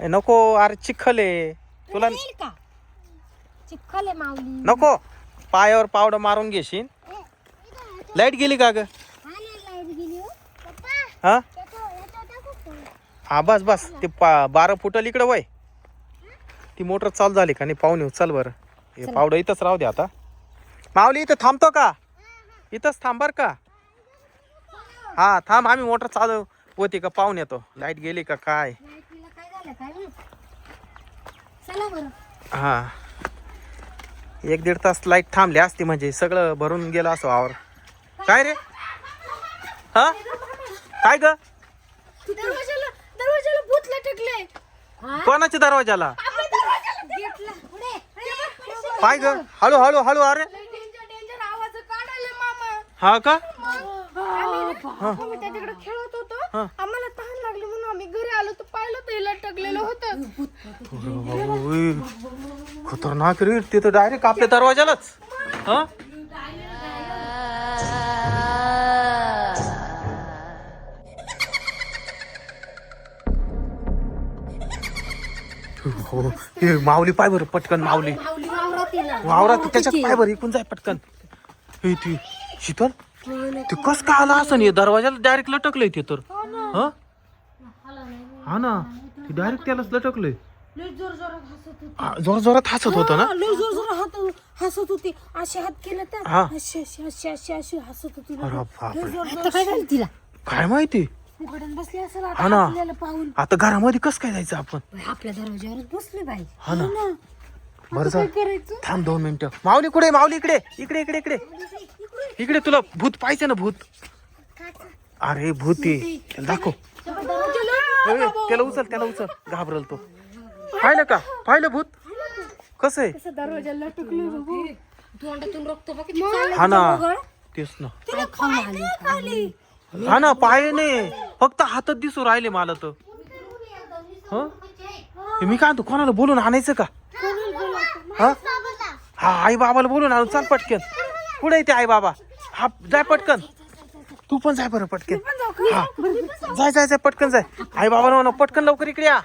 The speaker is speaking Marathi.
ए, नको अरे चिखल आहे. तुला येईल का? चिखल आहे माऊली. नको पायावर पावडं मारून घेशील लाइट गेली का ग? हा ना लाइट गेली हो. हा? हा बस बस. ते पा बारा फुटल इकडं वय. ती मोटर चालू झाली का नाही पाहून येऊ. चल बरं. हे पावडं इथंच राहू दे आता. माऊली इथं थांबतो का? इथंच थांब बरं का? हा थांब. आम्ही मोटर चालू होती का पाहून येतो. लाइट गेली का काय? लाईटीला काय झालं काय माहीत? चला बरं. हा. एक दीड तास लाइट थांबली असती म्हणजे सगळं भरून गेलं असं वावर. काय रे? हा? काय ग? दरवाजाला दरवाजाला भूत लटकले कोणाच्या दरवाजाला? काय ग. हळू हळू हळू अरे. हा का? तिकडे खेळत. आम्हाला तहान लागली म्हणून आम्ही घरी आलो तर पाहिलं तर हे लटकलेलं होतं. खतरनाक रे ते तर डायरेक्ट आपल्या दरवाजालाच हा? हो, हे माऊली पाय बरं पटकन माऊली. वावरात त्याच्यात पाय बरं इकून जाय पटकन. हे ती शीतल. ते कस का आला असं नाही दरवाजाला डायरेक्ट लटकलंय ते तर. हा? हा ना. ते डायरेक्ट त्यालाच लटकलंय. लय जोर जोरात हसत होती. आ, जोर जोरात हसत होतं ना? लय जोर जोरात हात हसत होती. असे हात केले तर हा. अशी अशी अशी अशी अशी हसत होती. अरे बापरे. लय जोर जोरात. काय झालं तिला? काय माहिती? उघडून बसली असेल हा आता ना. आपल्याला पाहून. आता घरामध्ये कस काय जायचं आपण? बाई, आपल्या दरवाज्यावरच बसली बाई. हा ना. हो बरं काय जा. करायचं? थांब दोन मिनिटं. माऊली कुठे माऊली इकडे. इकडे इकडे इकडे. इकडे. तुला भूत पाहिजे ना भूत. अरे भूत. त्याला दाखव. ए, त्याला उचल त्याला उचल. घाबरल तो. पाहिलं का? पाहिलं भूत? कसं आहे? कसं दरवाजाला लटकलं बाबू तोंडातून रक्त बघ किती चाललं हा ना. तेच ना. तिला हा ना पाय नाही फक्त हातात दिसू राहिले मला तर. हं? हे मी काय म्हणतो कोणाला बोलून आणायचं का? हा? हा आई बाबाला बोलून आणू चाल पटकन. पुढे येते आई बाबा? हा जाय पटकन. तू पण जाय बरं पटकन. हा. जाय जाय जाय पटकन जाय. आई म्हणा पटकन लवकर इकडे या.